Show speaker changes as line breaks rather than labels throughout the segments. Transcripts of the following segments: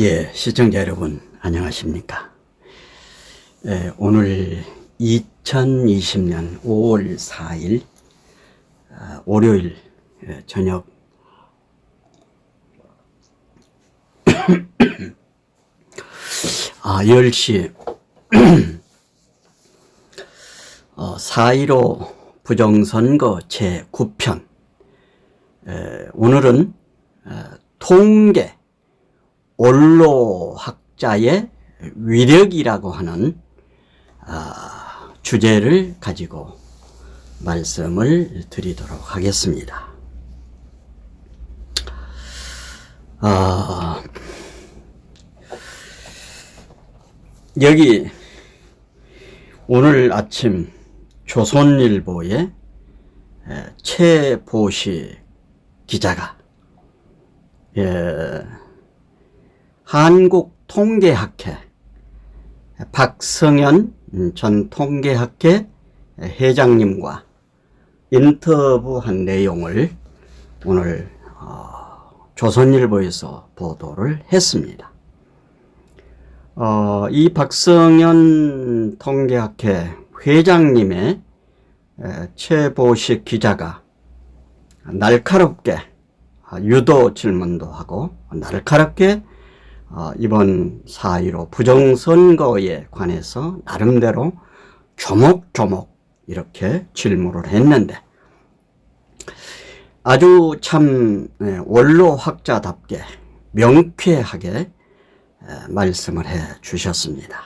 예, 시청자 여러분, 안녕하십니까. 예, 오늘 2020년 5월 4일, 아, 월요일 예, 저녁. 아, 10시. 어, 4.15 부정선거 제9편. 오늘은 어, 통계 원로학자의 위력이라고 하는 아, 주제를 가지고 말씀을 드리도록 하겠습니다. 아, 여기 오늘 아침 조선일보의 에, 최보시 기자가 예, 한국 통계학회 박성현 전 통계학회 회장님과 인터뷰한 내용을 오늘 어, 조선일보에서 보도를 했습니다. 어, 이 박성현 통계학회 회장님의 에, 최보식 기자가 날카롭게 아, 유도 질문도 하고 날카롭게 어, 이번 4.15 부정선거에 관해서 나름대로 조목조목 이렇게 질문을 했는데 아주 참 예, 원로학자답게 명쾌하게 에, 말씀을 해 주셨습니다.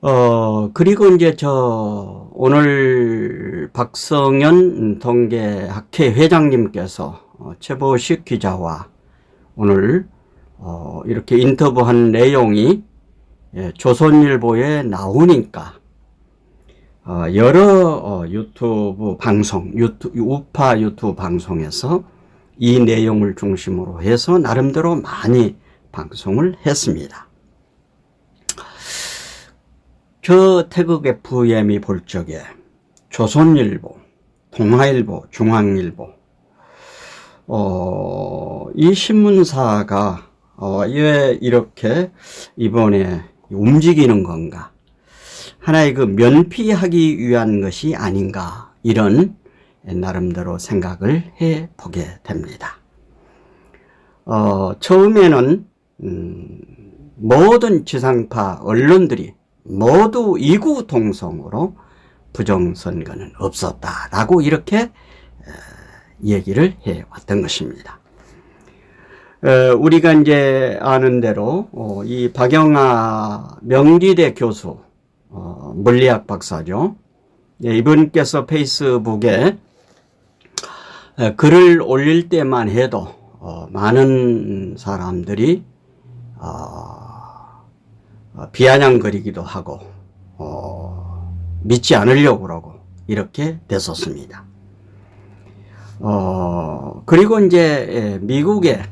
어, 그리고 이제 저 오늘 박성현 동계학회 회장님께서 어, 최보식 기자와 오늘 어, 이렇게 인터뷰한 내용이 예, 조선일보에 나오니까 어, 여러 어, 유튜브 방송, 유튜, 우파 유튜브 방송에서 이 내용을 중심으로 해서 나름대로 많이 방송을 했습니다. 저 태국 FM이 볼 적에 조선일보, 동아일보, 중앙일보, 어, 이 신문사가 어, 왜 이렇게 이번에 움직이는 건가? 하나의 그 면피하기 위한 것이 아닌가? 이런 나름대로 생각을 해 보게 됩니다. 어, 처음에는, 음, 모든 지상파 언론들이 모두 이구동성으로 부정선거는 없었다라고 이렇게 어, 얘기를 해 왔던 것입니다. 어, 우리가 이제 아는 대로 어, 이 박영아 명리대 교수 어, 물리학 박사죠. 예, 이분께서 페이스북에 에, 글을 올릴 때만 해도 어, 많은 사람들이 어, 어, 비아냥거리기도 하고 어, 믿지 않으려고 그러고 이렇게 됐었습니다. 어, 그리고 이제 예, 미국의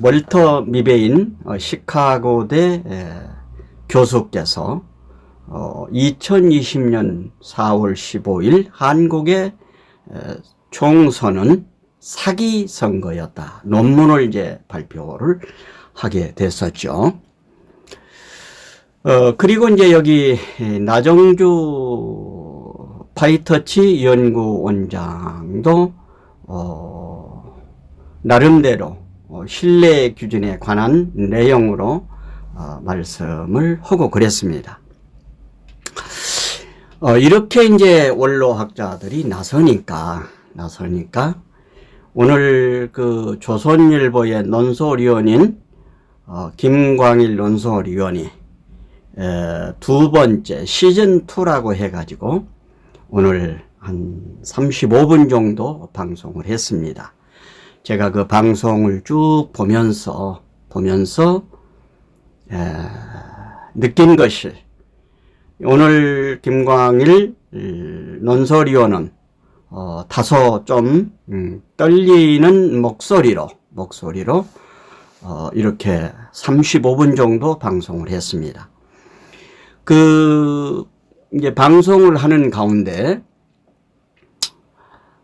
월터 미베인 어, 시카고대 에, 교수께서 어, 2020년 4월 15일 한국의 에, 총선은 사기 선거였다. 논문을 이제 발표를 하게 됐었죠. 어, 그리고 이제 여기 나정주 파이터치 연구원장도 어, 나름대로 어, 신뢰 기준에 관한 내용으로 어, 말씀을 하고 그랬습니다. 어, 이렇게 이제 원로학자들이 나서니까 나서니까 오늘 그 조선일보의 논설위원인 어, 김광일 논설위원이 에, 두 번째 시즌 2라고 해가지고 오늘 한 35분 정도 방송을 했습니다. 제가 그 방송을 쭉 보면서 보면서 에, 느낀 것이 오늘 김광일 논설위원은 어, 다소 좀 음, 떨리는 목소리로 목소리로 어, 이렇게 35분 정도 방송을 했습니다. 그 이제 방송을 하는 가운데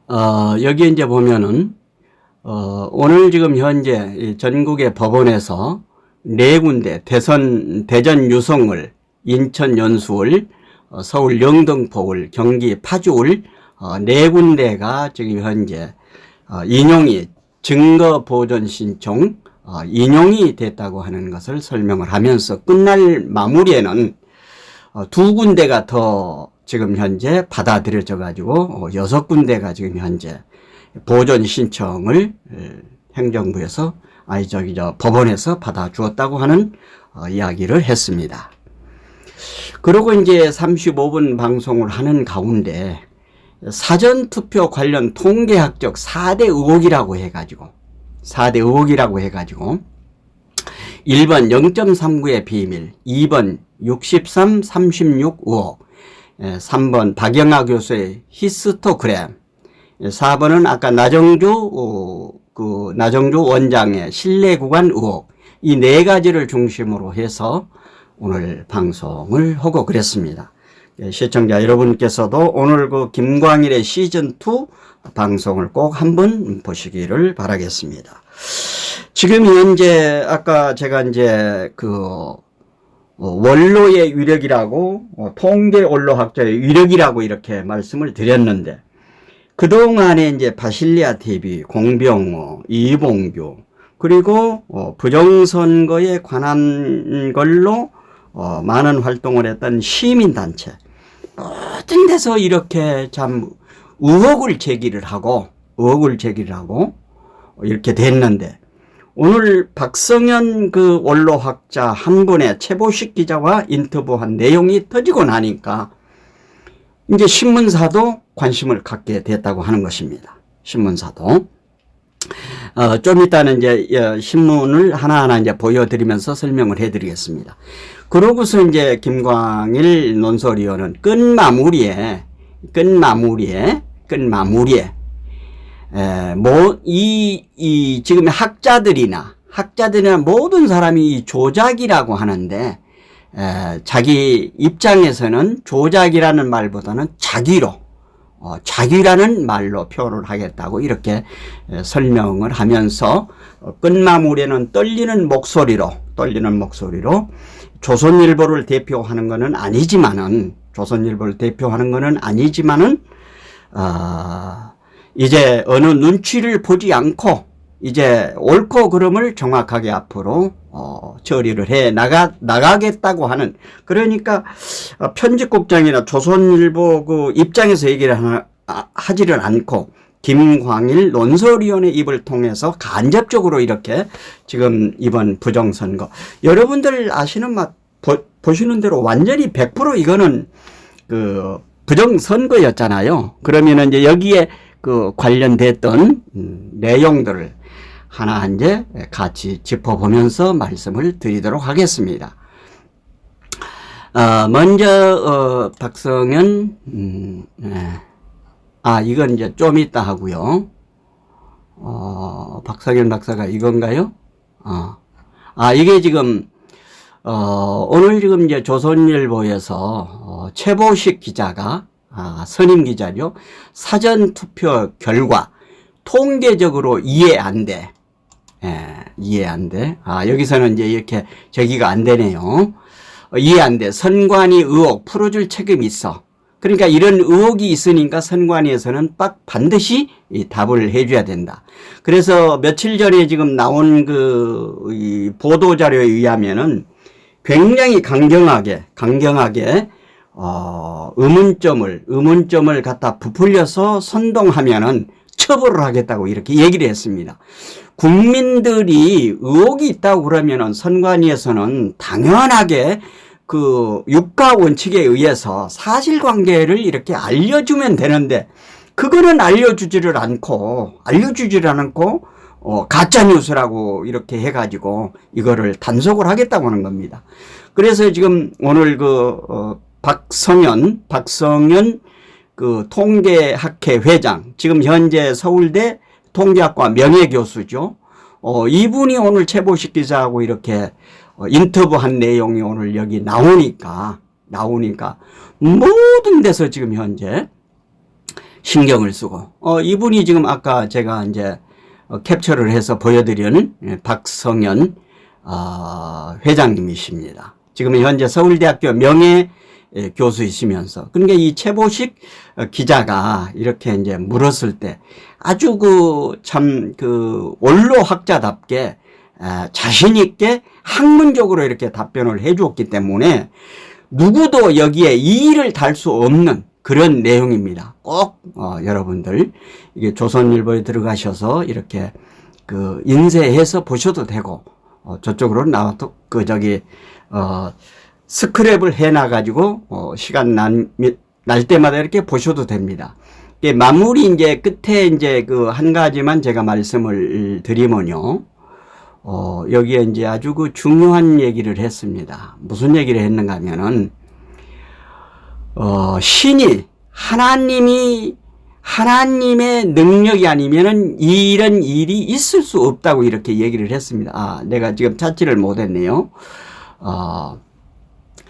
어, 여기 이제 보면은 어, 오늘 지금 현재 이 전국의 법원에서 네 군데 대선 대전 유성을 인천 연수을 어, 서울 영등포을 경기 파주을 어, 네 군데가 지금 현재 어, 인용이 증거 보존 신청 어, 인용이 됐다고 하는 것을 설명을 하면서 끝날 마무리에는 어, 두 군데가 더 지금 현재 받아들여져 가지고 어, 여섯 군데가 지금 현재 보존 신청을 에, 행정부에서 아니 저기 저 법원에서 받아 주었다고 하는 어, 이야기를 했습니다. 그리고 이제 35분 방송을 하는 가운데 사전 투표 관련 통계학적 4대 의혹이라고 해가지고 4대 의혹이라고 해가지고 1번 0.39의 비밀, 2번 63, 36 의혹, 3번 박영하 교수의 히스토그램, 4번은 아까 나정주 어, 그 나정주 원장의 실내 구간 의혹 이 네 가지를 중심으로 해서 오늘 방송을 하고 그랬습니다. 예, 시청자 여러분께서도 오늘 그 김광일의 시즌 2 방송을 꼭 한번 보시기를 바라겠습니다. 지금 현재 아까 제가 이제 그 어, 원로의 위력이라고 어, 통계 원로학자의 위력이라고 이렇게 말씀을 드렸는데 그동안에 이제 바실리아 TV, 공병호, 이봉규 그리고 어, 부정선거에 관한 걸로 어, 많은 활동을 했던 시민단체 모든 데서 이렇게 참 의혹을 제기를 하고 의혹을 제기를 하고 이렇게 됐는데 오늘 박성현 그 원로학자 한 분의 최보식 기자와 인터뷰한 내용이 터지고 나니까 이제 신문사도 관심을 갖게 됐다고 하는 것입니다. 신문사도. 어, 좀 이따는 이제 어, 신문을 하나하나 이제 보여드리면서 설명을 해드리겠습니다. 그러고서 이제 김광일 논설위원은 끝마무리에, 끝마무리에, 끝마무리에, 에, 뭐, 이, 이, 지금 학자들이나, 학자들이나 모든 사람이 이 조작이라고 하는데, 에, 자기 입장에서는 조작이라는 말보다는 자기로, 어, 자기라는 말로 표현을 하겠다고 이렇게 에, 설명을 하면서 어, 끝마무리에는 떨리는 목소리로, 떨리는 목소리로 조선일보를 대표하는 것은 아니지만은, 조선일보를 대표하는 것은 아니지만은, 아, 이제 어느 눈치를 보지 않고 이제 옳고 그름을 정확하게 앞으로 어, 처리를 해 나가 나가겠다고 하는 그러니까 어, 편집국장이나 조선일보 그 입장에서 얘기를 하나, 아, 하지를 않고 김광일 논설위원회 입을 통해서 간접적으로 이렇게 지금 이번 부정선거 여러분들 아시는 맛 보, 보시는 대로 완전히 100% 이거는 그 부정선거였잖아요. 그러면은 이제 여기에 그 관련됐던 음, 내용들을 하나 이제 같이 짚어보면서 말씀을 드리도록 하겠습니다. 어, 먼저 어, 박성현 음, 네. 아 이건 이제 좀 이따 하고요. 어, 박성현 박사가 이건가요? 어. 아 이게 지금 어, 오늘 지금 이제 조선일보에서 어, 최보식 기자가 아, 선임 기자죠. 사전 투표 결과 통계적으로 이해 안 돼. 예, 이해 안 돼. 아, 여기서는 이제 이렇게 저기가 안 되네요. 어, 이해 안 돼. 선관위 의혹 풀어줄 책임이 있어. 그러니까 이런 의혹이 있으니까 선관위에서는 빡 반드시 이 답을 해줘야 된다. 그래서 며칠 전에 지금 나온 그 보도 자료에 의하면은 굉장히 강경하게 강경하게 어, 의문점을 의문점을 갖다 부풀려서 선동하면은 처벌을 하겠다고 이렇게 얘기를 했습니다. 국민들이 의혹이 있다고 그러면은 선관위에서는 당연하게 그 육가 원칙에 의해서 사실관계를 이렇게 알려주면 되는데 그거는 알려주지를 않고 알려주지를 않고 어, 가짜 뉴스라고 이렇게 해가지고 이거를 단속을 하겠다고 하는 겁니다. 그래서 지금 오늘 그 어, 박성현 박성현 그 통계학회 회장, 지금 현재 서울대 통계학과 명예교수죠. 어, 이분이 오늘 최보식 기자하고 이렇게 어, 인터뷰한 내용이 오늘 여기 나오니까, 나오니까 모든 데서 지금 현재 신경을 쓰고, 어, 이분이 지금 아까 제가 이제 어, 캡처를 해서 보여드리는 예, 박성현 어, 회장님이십니다. 지금 현재 서울대학교 명예 예, 교수이시면서 그러니까 이 최보식 어, 기자가 이렇게 이제 물었을 때 아주 그 참그 원로학자답게 아, 자신 있게 학문적으로 이렇게 답변을 해주었기 때문에 누구도 여기에 이의를 달 수 없는 그런 내용입니다. 꼭 어, 여러분들 이게 조선일보에 들어가셔서 이렇게 그 인쇄해서 보셔도 되고 어, 저쪽으로 나와도 그 저기 어 스크랩을 해놔 가지고 어 시간 난, 날 때마다 이렇게 보셔도 됩니다. 이게 마무리 이제 끝에 이제 그 한 가지만 제가 말씀을 드리면요. 어 여기에 이제 아주 그 중요한 얘기를 했습니다. 무슨 얘기를 했는가 하면은 어 신이 하나님이 하나님의 능력이 아니면은 이런 일이 있을 수 없다고 이렇게 얘기를 했습니다. 아, 내가 지금 찾지를 못했네요. 어,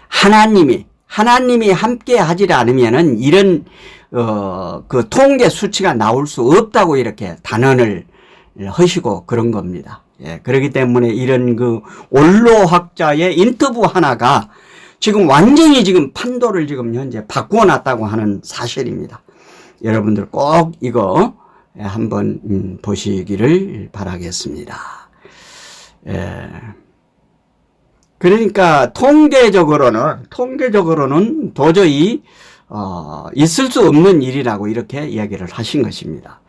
하나님이 하나님이 함께 하지 않으면은 이런 어, 그 통계 수치가 나올 수 없다고 이렇게 단언을 하시고 그런 겁니다. 예, 그렇기 때문에 이런 그 원로학자의 인터뷰 하나가 지금 완전히 지금 판도를 지금 현재 바꾸어 놨다고 하는 사실입니다. 여러분들 꼭 이거 한번 음, 보시기를 바라겠습니다. 예. 그러니까 통계적으로는 통계적으로는 도저히 어, 있을 수 없는 일이라고 이렇게 이야기를 하신 것입니다.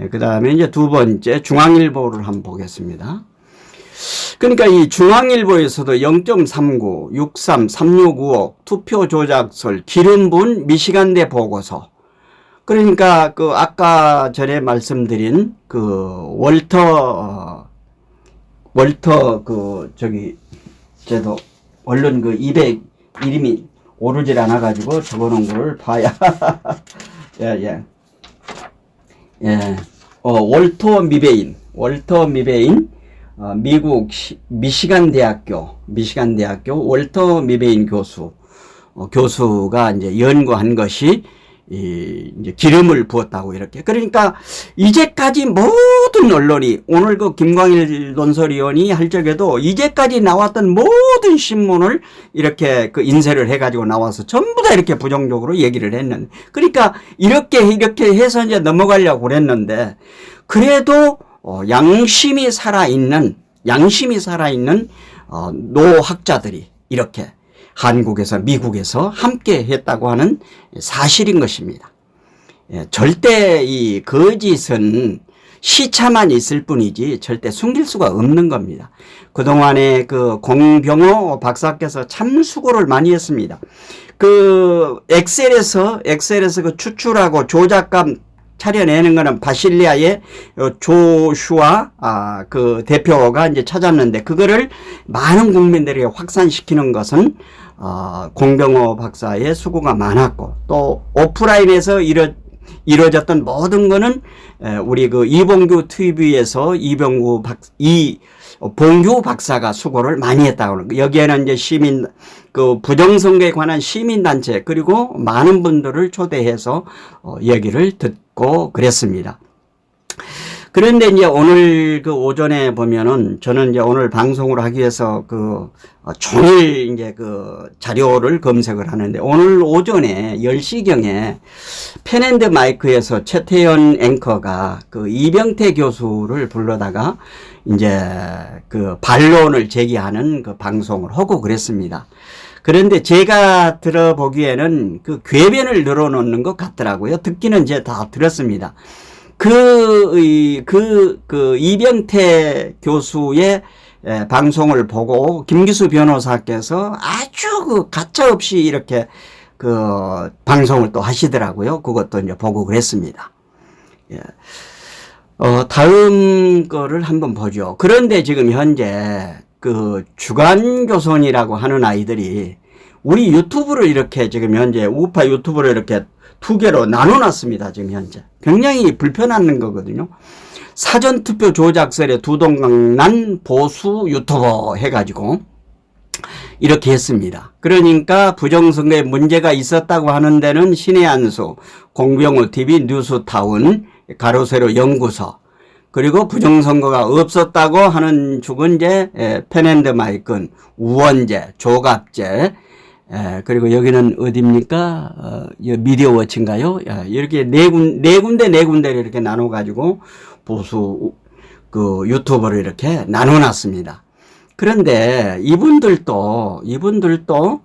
예, 그 다음에 이제 두 번째 중앙일보를 한번 보겠습니다. 그러니까 이 중앙일보에서도 0.39, 63, 3695 투표 조작설, 기름분 미시간대 보고서. 그러니까 그 아까 전에 말씀드린 그 월터 어, 월터 그 저기 제도 얼른 그 200 이름이 오르질 않아 가지고 적어놓은 걸 봐야 예 예. 예. 어 월터 미베인 월터 미베인 어, 미국 시, 미시간 대학교 미시간 대학교 월터 미베인 교수 어, 교수가 이제 연구한 것이 이 이제 기름을 부었다고 이렇게. 그러니까 이제까지 모든 언론이 오늘 그 김광일 논설위원이 할 적에도 이제까지 나왔던 모든 신문을 이렇게 그 인쇄를 해가지고 나와서 전부 다 이렇게 부정적으로 얘기를 했는데 그러니까 이렇게 이렇게 해서 이제 넘어가려고 그랬는데 그래도 어, 양심이 살아있는 양심이 살아있는 어, 노학자들이 이렇게 한국에서 미국에서 함께 했다고 하는 사실인 것입니다. 예, 절대 이 거짓은 시차만 있을 뿐이지 절대 숨길 수가 없는 겁니다. 그동안에 그 공병호 박사께서 참 수고를 많이 했습니다. 그 엑셀에서 엑셀에서 그 추출하고 조작감 차려내는 거는 바실리아의 조슈아 아, 그 대표가 이제 찾았는데 그거를 많은 국민들에게 확산시키는 것은 어, 공병호 박사의 수고가 많았고 또 오프라인에서 이뤄 이루어졌던 모든 거는 우리 그 이봉규 TV에서 이병구 박, 이 봉규 박사가 수고를 많이 했다고 여기에는 이제 시민 그 부정선거에 관한 시민단체 그리고 많은 분들을 초대해서 어, 얘기를 듣고 그랬습니다. 그런데 이제 오늘 그 오전에 보면은 저는 이제 오늘 방송을 하기 위해서 그 어, 종일 이제 그 자료를 검색을 하는데 오늘 오전에 10시경에 펜앤드 마이크에서 최태현 앵커가 그 이병태 교수를 불러다가 이제 그 반론을 제기하는 그 방송을 하고 그랬습니다. 그런데 제가 들어보기에는 그 궤변을 늘어놓는 것 같더라고요. 듣기는 이제 다 들었습니다. 그, 그, 그, 이병태 교수의 에, 방송을 보고 김기수 변호사께서 아주 그 가차없이 이렇게 그 방송을 또 하시더라고요. 그것도 이제 보고 그랬습니다. 예. 어, 다음 거를 한번 보죠. 그런데 지금 현재 그 주간교손이라고 하는 아이들이 우리 유튜브를 이렇게 지금 현재 우파 유튜브를 이렇게 두 개로 나눠놨습니다. 지금 현재. 굉장히 불편한 거거든요. 사전투표 조작설에 두동강난 보수 유튜버 해가지고 이렇게 했습니다. 그러니까 부정선거에 문제가 있었다고 하는 데는 신의 안수, 공병호 TV, 뉴스타운, 가로세로 연구소, 그리고 부정선거가 없었다고 하는 이제 에, 펜앤드 마이큰, 우원재, 조갑재, 에, 그리고 여기는 어디입니까? 어, 이 미디어 워치인가요? 야, 이렇게 네, 군, 네 군데 네 군데를 이렇게 나눠가지고 보수 그 유튜버를 이렇게 나눠놨습니다. 그런데 이분들도 이분들도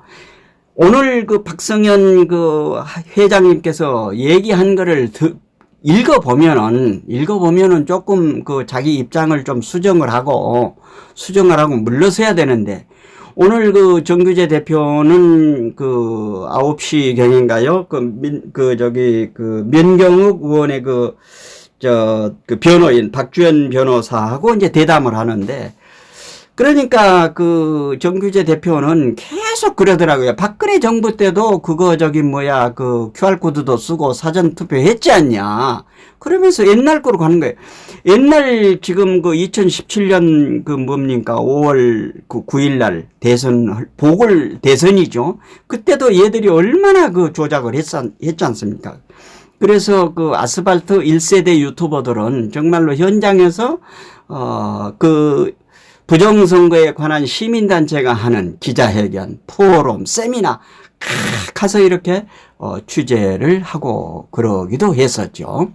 오늘 그 박성현 그 회장님께서 얘기한 거를 드, 읽어보면은 읽어보면은 조금 그 자기 입장을 좀 수정을 하고 수정을 하고 물러서야 되는데 오늘 그 정규재 대표는 그 9시 경인가요? 그 민, 그 저기 그 면경욱 의원의 그 저 그 변호인 박주현 변호사하고 이제 대담을 하는데 그러니까 그 정규재 대표는 계속 그러더라고요. 박근혜 정부 때도 그거 저기 뭐야 그 QR 코드도 쓰고 사전 투표했지 않냐. 그러면서 옛날 거로 가는 거예요. 옛날 지금 그 2017년 그 뭡니까 5월 그 9일 날 대선 보궐 대선이죠. 그때도 얘들이 얼마나 그 조작을 했, 했지 않습니까? 그래서 그 아스팔트 1세대 유튜버들은 정말로 현장에서 어 그 부정선거에 관한 시민단체가 하는 기자회견, 포럼, 세미나 가서 이렇게 어, 취재를 하고 그러기도 했었죠.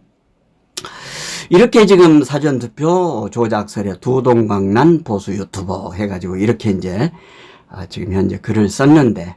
이렇게 지금 사전투표 조작설에 두동강난 보수 유튜버 해가지고 이렇게 이제 아, 지금 현재 글을 썼는데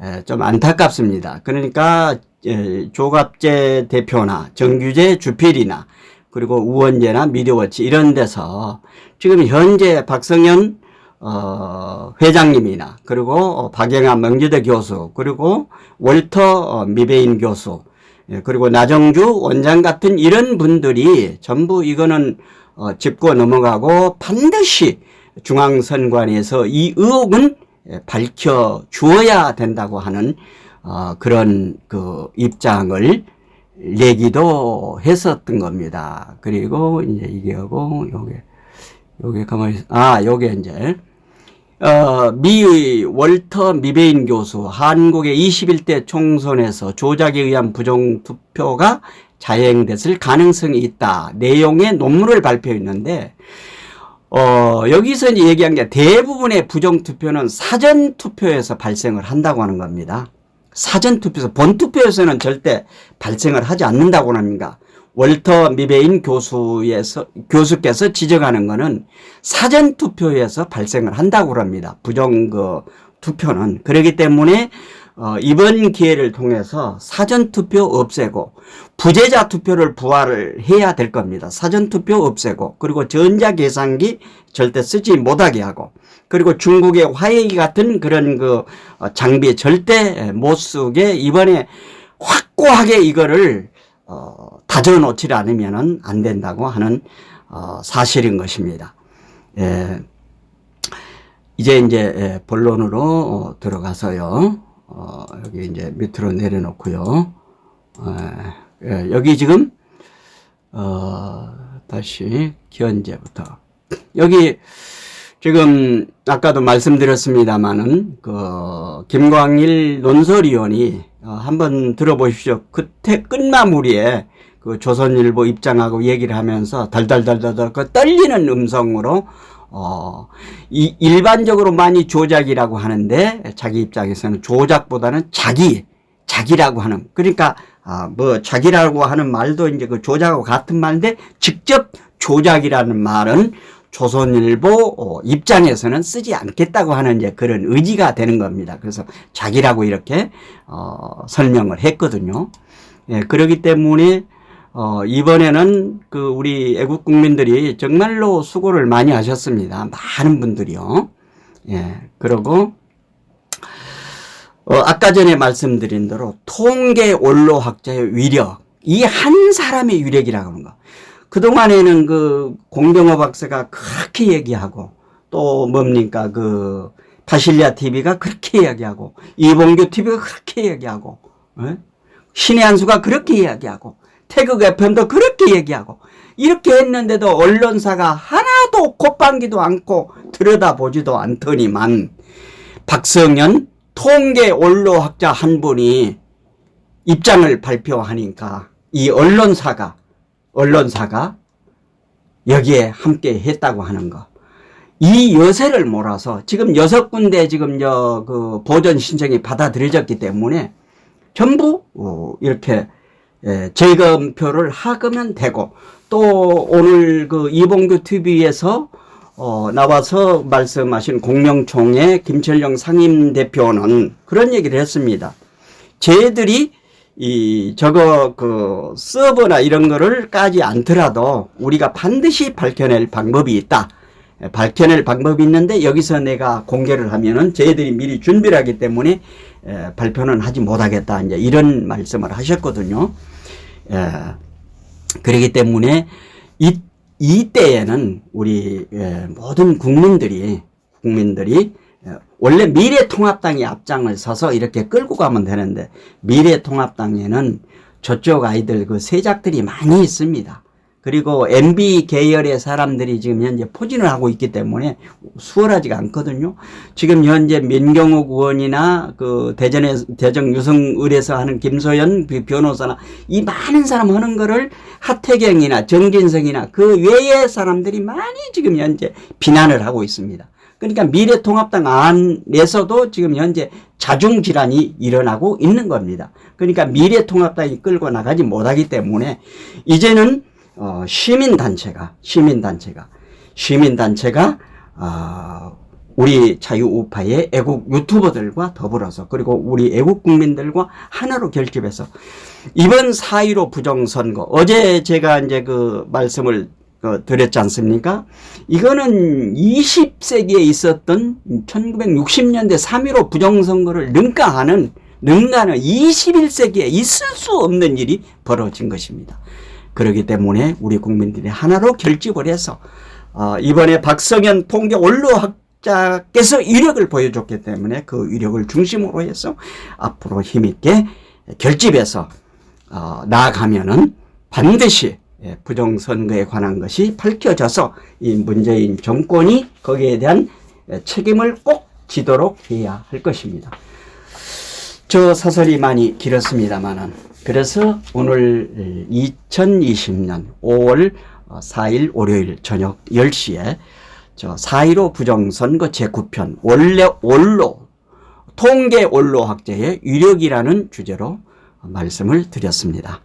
에, 좀 안타깝습니다. 그러니까 에, 조갑재 대표나 정규재 주필이나 그리고 우원재나 미디어워치 이런 데서 지금 현재 박성현 어, 회장님이나 그리고 어, 박영환 명지대 교수 그리고 월터 어, 미베인 교수 예, 그리고 나정주 원장 같은 이런 분들이 전부 이거는 어, 짚고 넘어가고 반드시 중앙선관위에서 이 의혹은 예, 밝혀 주어야 된다고 하는 어, 그런 그 입장을 내기도 했었던 겁니다. 그리고 이제 이게 하고 요게 요게 가만히 아 요게 이제 어, 미의 월터 미베인 교수 한국의 21대 총선에서 조작에 의한 부정 투표가 자행됐을 가능성이 있다. 내용의 논문을 발표했는데 어, 여기서 이제 얘기한 게 대부분의 부정 투표는 사전 투표에서 발생을 한다고 하는 겁니다. 사전 투표에서 본 투표에서는 절대 발생을 하지 않는다고 합니다. 월터 미베인 교수에서 교수께서 지적하는 것은 사전 투표에서 발생을 한다고 합니다. 부정 그 투표는 그렇기 때문에 어, 이번 기회를 통해서 사전 투표 없애고 부재자 투표를 부활을 해야 될 겁니다. 사전 투표 없애고 그리고 전자 계산기 절대 쓰지 못하게 하고 그리고 중국의 화웨이 같은 그런 그 어, 장비 절대 못 쓰게 이번에 확고하게 이거를 어, 다져 놓지 않으면 안 된다고 하는 어, 사실인 것입니다. 예. 이제 이제 예, 본론으로 어, 들어가서요. 어, 여기 이제 밑으로 내려놓고요. 예, 예, 여기 지금 어, 다시 현재부터 여기 지금 아까도 말씀드렸습니다마는 그 김광일 논설위원이 어, 한번 들어보십시오. 그때 끝마무리에 그 조선일보 입장하고 얘기를 하면서 달달달달달 그 떨리는 음성으로 어, 이 일반적으로 많이 조작이라고 하는데 자기 입장에서는 조작보다는 자기, 자기라고 하는 그러니까 아, 뭐 자기라고 하는 말도 이제 그 조작하고 같은 말인데 직접 조작이라는 말은 조선일보 어, 입장에서는 쓰지 않겠다고 하는 이제 그런 의지가 되는 겁니다. 그래서 자기라고 이렇게 어, 설명을 했거든요. 예, 그러기 때문에 어, 이번에는 그 우리 애국 국민들이 정말로 수고를 많이 하셨습니다. 많은 분들이요. 예, 그리고 어, 아까 전에 말씀드린 대로 통계 원로 학자의 위력, 이 한 사람의 위력이라고 하는 거. 그동안에는 그 공병호 박사가 그렇게 얘기하고 또 뭡니까 그 파실리아 TV가 그렇게 얘기하고 이봉규 TV가 그렇게 얘기하고 예? 신의 한수가 그렇게 이야기하고 태극 FM도 그렇게 얘기하고 이렇게 했는데도 언론사가 하나도 콧방귀도 않고 들여다보지도 않더니만 박성현 통계 원로학자 한 분이 입장을 발표하니까 이 언론사가 언론사가 여기에 함께 했다고 하는 거. 이 여세를 몰아서 지금 여섯 군데 지금 저그 보전 신청이 받아들여졌기 때문에 전부 어, 이렇게 예, 재검표를 하면 되고 또 오늘 그 이봉규 TV에서 어, 나와서 말씀하신 공명총회 김철영 상임 대표는 그런 얘기를 했습니다. 쟤들이 이 저거 그 서버나 이런 거를 까지 않더라도 우리가 반드시 밝혀낼 방법이 있다. 예, 밝혀낼 방법이 있는데 여기서 내가 공개를 하면은 저희들이 미리 준비를 하기 때문에 에, 발표는 하지 못하겠다. 이제 이런 말씀을 하셨거든요. 예, 그렇기 때문에 이, 이때에는 우리 예, 모든 국민들이 국민들이 예, 원래 미래통합당이 앞장을 서서 이렇게 끌고 가면 되는데 미래통합당에는 저쪽 아이들 그 세작들이 많이 있습니다. 그리고 MB 계열의 사람들이 지금 현재 포진을 하고 있기 때문에 수월하지가 않거든요. 지금 현재 민경욱 의원이나 그 대전에 대전 유성을에서 하는 김소연 변호사나 이 많은 사람 하는 거를 하태경이나 정진성이나 그 외의 사람들이 많이 지금 현재 비난을 하고 있습니다. 그러니까 미래통합당 안에서도 지금 현재 자중질환이 일어나고 있는 겁니다. 그러니까 미래통합당이 끌고 나가지 못하기 때문에 이제는 어, 시민단체가, 시민단체가, 시민단체가, 어, 우리 자유우파의 애국 유튜버들과 더불어서 그리고 우리 애국 국민들과 하나로 결집해서 이번 4.15 부정선거 어제 제가 이제 그 말씀을 그 드렸지 않습니까? 이거는 20세기에 있었던 1960년대 3.15 부정선거를 능가하는 능가는 21세기에 있을 수 없는 일이 벌어진 것입니다. 그렇기 때문에 우리 국민들이 하나로 결집을 해서 어, 이번에 박성현 통계 원로학 자께서 위력을 보여줬기 때문에 그 위력을 중심으로 해서 앞으로 힘있게 결집해서 어, 나아가면은 반드시 예, 부정선거에 관한 것이 밝혀져서 이 문재인 정권이 거기에 대한 예, 책임을 꼭 지도록 해야 할 것입니다. 저 사설이 많이 길었습니다만은 그래서 오늘 2020년 5월 4일 월요일 저녁 10시에 저4.15 부정선거 제9편 원래 원로 통계 원로 학제의 위력이라는 주제로 말씀을 드렸습니다.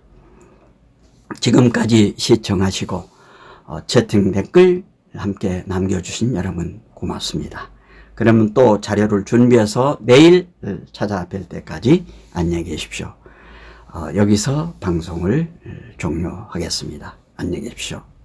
지금까지 시청하시고 어, 채팅 댓글 함께 남겨주신 여러분 고맙습니다. 그러면 또 자료를 준비해서 내일 찾아뵐 때까지 안녕히 계십시오. 어, 여기서 방송을 종료하겠습니다. 안녕히 계십시오.